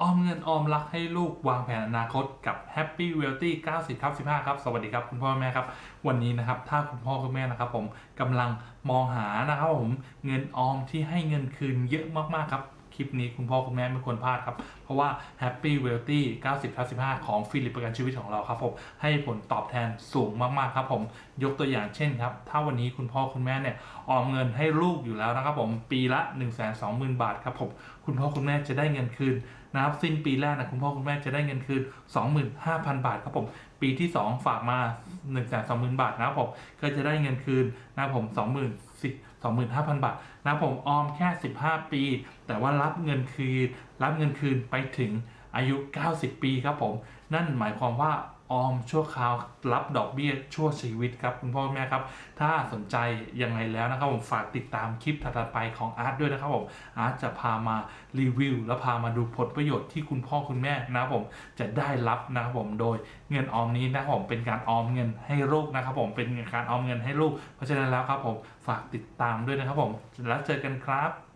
ออมเงินออมรักให้ลูกวางแผนอนาคตกับ Happy Wealthy 90ครับ15ครับ สวัสดีครับคุณพ่อแม่ครับ วันนี้นะครับถ้าคุณพ่อคุณแม่นะครับผมกำลังมองหานะครับผมเงินออมที่ให้เงินคืนเยอะมากๆครับ ลิปนี้คุณพ่อคุณแม่ไม่ควรพลาดครับ เพราะว่า Happy Wealthy 90ทับ15ของฟิลิปประกันชีวิตของเราครับผมให้ผลตอบแทนสูงมากๆครับผมยกตัวอย่างเช่นครับ ถ้าวันนี้คุณพ่อคุณแม่เนี่ยออมเงินให้ลูกอยู่แล้วนะครับผมปีละ 1 2 0 0 0 0 บาทครับผมคุณพ่อคุณแม่จะได้เงินคืนนะครับสิ้นปีแรกนะคุณพ่อคุณแม่จะได้เงินคืน 25,000 บาทครับผมปีที่ 2 ฝากมา 1 2 0 0 0 0 บาทนะครับผมก็จะได้เงินคืนนะครับผม 20,000 25,000 บาทนะครับผมออมแค่ 15 ปี แต่ว่ารับเงินคืน รับเงินคืนไปถึง อายุ 90 ปีครับผม นั่นหมายความว่าออมชั่วคราวรับดอกเบี้ยชั่วชีวิตครับคุณพ่อคุณแม่ครับ ถ้าสนใจยังไงแล้วนะครับผมฝากติดตามคลิปถัดไปของอาร์ตด้วยนะครับผมอาร์ตจะพามารีวิว และพามาดูผลประโยชน์ที่คุณพ่อคุณแม่นะครับผมจะได้รับนะครับผมโดยเงินออมนี้นะครับผมเป็นการออมเงินให้ลูกนะครับผมเป็นการออมเงินให้ลูกเพราะฉะนั้นแล้วครับผมฝากติดตามด้วยนะครับผมแล้วเจอกันครับ